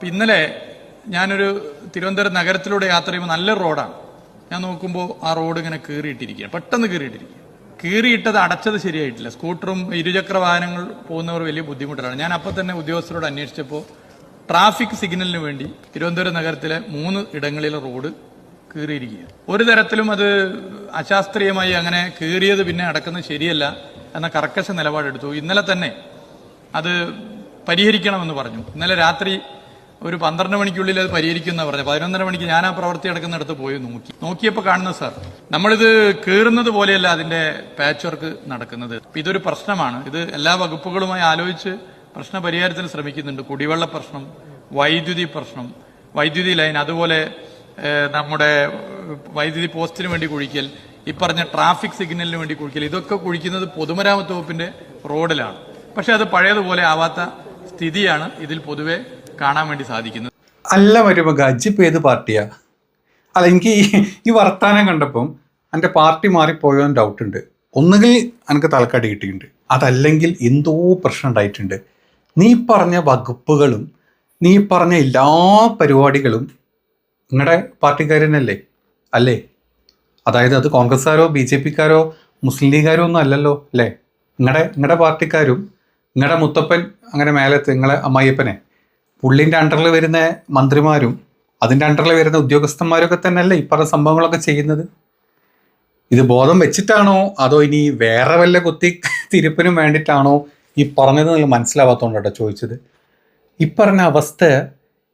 ഇപ്പം ഇന്നലെ ഞാനൊരു തിരുവനന്തപുരം നഗരത്തിലൂടെ യാത്ര ചെയ്യുമ്പോൾ നല്ല റോഡാണ്. ഞാൻ നോക്കുമ്പോൾ ആ റോഡ് ഇങ്ങനെ കീറിയിട്ടിരിക്കുക പെട്ടെന്ന് കീറിയിട്ടിരിക്കുക കീറിയിട്ടത് അടച്ചത് ശരിയായിട്ടില്ല. സ്കൂട്ടറും ഇരുചക്ര വാഹനങ്ങൾ പോകുന്നവർ വലിയ ബുദ്ധിമുട്ടാണ് ഞാൻ അപ്പം തന്നെ ഉദ്യോഗസ്ഥരോട് അന്വേഷിച്ചപ്പോൾ ട്രാഫിക് സിഗ്നലിന് വേണ്ടി തിരുവനന്തപുരം നഗരത്തിലെ മൂന്ന് ഇടങ്ങളിലെ റോഡ് കീറിയിരിക്കുക ഒരു തരത്തിലും അത് അശാസ്ത്രീയമായി അങ്ങനെ കീറിയത് പിന്നെ അടക്കുന്നത് ശരിയല്ല എന്ന കർക്കശ നിലപാടെടുത്തു. ഇന്നലെ തന്നെ അത് പരിഹരിക്കണമെന്ന് പറഞ്ഞു. ഇന്നലെ രാത്രി ഒരു പന്ത്രണ്ട് മണിക്കുള്ളിൽ അത് പരിഹരിക്കുന്ന പറഞ്ഞു പതിനൊന്നര മണിക്ക് ഞാൻ ആ പ്രവൃത്തി നടക്കുന്നിടത്ത് പോയി നോക്കി. നോക്കിയപ്പോൾ കാണുന്നത് സാർ നമ്മളിത് കീറുന്നത് പോലെയല്ല അതിന്റെ പാച്ച് വർക്ക് നടക്കുന്നത്. ഇതൊരു പ്രശ്നമാണ്. ഇത് എല്ലാ വകുപ്പുകളുമായി ആലോചിച്ച് പ്രശ്ന പരിഹാരത്തിന് ശ്രമിക്കുന്നുണ്ട്. കുടിവെള്ള പ്രശ്നം വൈദ്യുതി പ്രശ്നം വൈദ്യുതി ലൈൻ അതുപോലെ നമ്മുടെ വൈദ്യുതി പോസ്റ്റിന് വേണ്ടി കുഴിക്കൽ ഈ പറഞ്ഞ ട്രാഫിക് സിഗ്നലിന് വേണ്ടി കുഴിക്കൽ ഇതൊക്കെ കുഴിക്കുന്നത് പൊതുമരാമത്ത് വകുപ്പിന്റെ റോഡിലാണ്. പക്ഷെ അത് പഴയതുപോലെ ആവാത്ത സ്ഥിതിയാണ് ഇതിൽ പൊതുവെ കാണാൻ വേണ്ടി സാധിക്കുന്നത്. അല്ല മരുമക ഗജിപ്പ് ഏത് പാർട്ടിയാ? അല്ല എനിക്ക് ഈ ഈ വർത്താനം കണ്ടപ്പം എന്റെ പാർട്ടി മാറിപ്പോയോ എന്ന് ഡൗട്ട് ഉണ്ട്. ഒന്നുകിൽ എനിക്ക് തലക്കാടി കിട്ടിയിട്ടുണ്ട്. അതല്ലെങ്കിൽ എന്തോ പ്രശ്നം ഉണ്ടായിട്ടുണ്ട്. നീ പറഞ്ഞ വകുപ്പുകളും നീ പറഞ്ഞ എല്ലാ പരിപാടികളും നിങ്ങളുടെ പാർട്ടിക്കാരനല്ലേ? അല്ലേ? അതായത് അത് കോൺഗ്രസ്സുകാരോ ബി ജെ പിക്കാരോ മുസ്ലിം ലീഗുകാരോ ഒന്നും അല്ലല്ലോ അല്ലേ? നിങ്ങളുടെ നിങ്ങളുടെ പാർട്ടിക്കാരും നിങ്ങളുടെ മുത്തപ്പൻ അങ്ങനെ മേലത്ത് നിങ്ങളെ അമ്മായിയപ്പനെ. പുള്ളിന്റെ അണ്ടറിൽ വരുന്ന മന്ത്രിമാരും അതിന്റെ അണ്ടറിൽ വരുന്ന ഉദ്യോഗസ്ഥന്മാരൊക്കെ തന്നെയല്ലേ ഈ പറഞ്ഞ സംഭവങ്ങളൊക്കെ ചെയ്യുന്നത്? ഇത് ബോധം വെച്ചിട്ടാണോ? അതോ ഇനി വേറെ വല്ല കുത്തി തിരുപ്പിനും വേണ്ടിയിട്ടാണോ ഈ പറഞ്ഞത് നിങ്ങൾ മനസ്സിലാവാത്തതുകൊണ്ടാട്ടോ ചോദിച്ചത്? ഈ പറഞ്ഞ അവസ്ഥ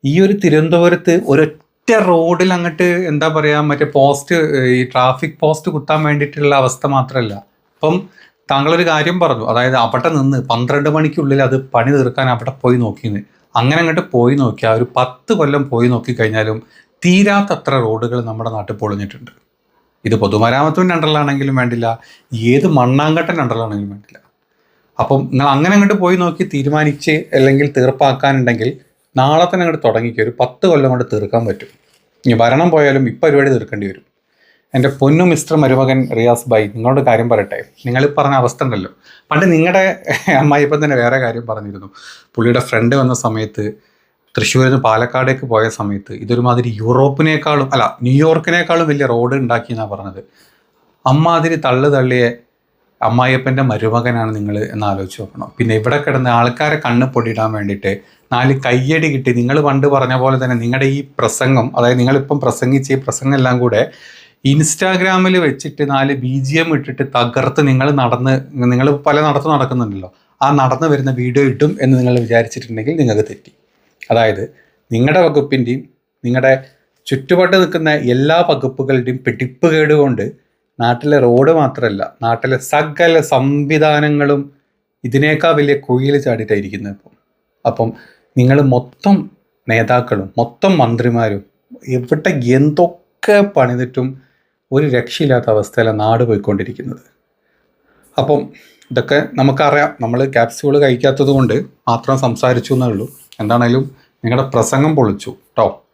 ഈ ഒരു തിരുവനന്തപുരത്ത് ഒരൊറ്റ റോഡിൽ അങ്ങോട്ട് എന്താ പറയുക മറ്റേ പോസ്റ്റ് ഈ ട്രാഫിക് പോസ്റ്റ് കുത്താൻ വേണ്ടിയിട്ടുള്ള അവസ്ഥ മാത്രമല്ല അപ്പം താങ്കളൊരു കാര്യം പറഞ്ഞു. അതായത് അവിടെ നിന്ന് പന്ത്രണ്ട് മണിക്കുള്ളിൽ അത് പണി തീർക്കാൻ അവിടെ പോയി നോക്കിയെന്ന്. അങ്ങനെ അങ്ങോട്ട് പോയി നോക്കിയാൽ ഒരു പത്ത് കൊല്ലം പോയി നോക്കിക്കഴിഞ്ഞാലും തീരാത്തത്ര റോഡുകൾ നമ്മുടെ നാട്ടിൽ പൊളിഞ്ഞിട്ടുണ്ട്. ഇത് പൊതുമരാമത്തിന്റെ അണ്ടറിലാണെങ്കിലും വേണ്ടില്ല ഏത് മണ്ണാങ്കട്ടന്റെ അണ്ടറിലാണെങ്കിലും വേണ്ടില്ല. അപ്പം നിങ്ങൾ അങ്ങനെ അങ്ങോട്ട് പോയി നോക്കി തീരുമാനിച്ച് അല്ലെങ്കിൽ തീർപ്പാക്കാനുണ്ടെങ്കിൽ നാളെ തന്നെ അങ്ങോട്ട് തുടങ്ങിക്കുക ഒരു പത്ത് കൊല്ലം കൊണ്ട് തീർക്കാൻ പറ്റും. ഇനി ഭരണം പോയാലും ഈ പരിപാടി തീർക്കേണ്ടി വരും. എന്റെ പൊന്നു മിസ്റ്റർ മരുമകൻ റിയാസ് ഭായ് നിങ്ങളോട് കാര്യം പറയട്ടെ. നിങ്ങൾ പറഞ്ഞ അവസ്ഥ ഉണ്ടല്ലോ. പണ്ട് നിങ്ങളുടെ അമ്മായിപ്പം തന്നെ വേറെ കാര്യം പറഞ്ഞിരുന്നു. പുള്ളിയുടെ ഫ്രണ്ട് വന്ന സമയത്ത് തൃശ്ശൂരിൽ നിന്ന് പാലക്കാടേക്ക് പോയ സമയത്ത് ഇതൊരുമാതിരി യൂറോപ്പിനേക്കാളും അല്ല ന്യൂയോർക്കിനേക്കാളും വലിയ റോഡ് ഉണ്ടാക്കി എന്നാണ് പറഞ്ഞത്. അമ്മാതിരി തള്ളു തള്ളിയ അമ്മായിയപ്പന്റെ മരുമകനാണ് നിങ്ങൾ എന്ന് ആലോചിച്ച് നോക്കണം. പിന്നെ ഇവിടെ കിടന്ന് ആൾക്കാരെ കണ്ണ് പൊടിയിടാൻ വേണ്ടിയിട്ട് നാല് കയ്യടി കിട്ടി. നിങ്ങൾ പണ്ട് പറഞ്ഞ പോലെ തന്നെ നിങ്ങളുടെ ഈ പ്രസംഗം അതായത് നിങ്ങളിപ്പം പ്രസംഗിച്ച ഈ പ്രസംഗം എല്ലാം കൂടെ ഇൻസ്റ്റാഗ്രാമിൽ വെച്ചിട്ട് നാല് ബി ജി എം ഇട്ടിട്ട് തകർത്ത് നിങ്ങൾ നടന്ന് നിങ്ങൾ പല നടത്ത് നടക്കുന്നുണ്ടല്ലോ. ആ നടന്നു വരുന്ന വീഡിയോ ഇട്ടും എന്ന് നിങ്ങൾ വിചാരിച്ചിട്ടുണ്ടെങ്കിൽ നിങ്ങൾക്ക് തെറ്റി. അതായത് നിങ്ങളുടെ വകുപ്പിന്റെയും നിങ്ങളുടെ ചുറ്റുപാട്ട് നിൽക്കുന്ന എല്ലാ വകുപ്പുകളുടെയും പിടിപ്പുകേട് കൊണ്ട് നാട്ടിലെ റോഡ് മാത്രമല്ല നാട്ടിലെ സകല സംവിധാനങ്ങളും ഇതിനേക്കാൾ വലിയ കുഴിയിൽ ചാടിയിട്ടായിരിക്കുന്നത് ഇപ്പം. അപ്പം നിങ്ങൾ മൊത്തം നേതാക്കളും മൊത്തം മന്ത്രിമാരും എവിടെ എന്തൊക്കെ പണിതിട്ടും ഒരു രക്ഷയില്ലാത്ത അവസ്ഥയിലാണ് നാട് പോയിക്കൊണ്ടിരിക്കുന്നത്. അപ്പം ഇതൊക്കെ നമുക്കറിയാം. നമ്മൾ ക്യാപ്സ്യൂൾ കഴിക്കാത്തത് കൊണ്ട് മാത്രം സംസാരിച്ചു എന്നേ ഉള്ളൂ. എന്താണേലും നിങ്ങളുടെ പ്രസംഗം പൊളിച്ചു. കേട്ടോ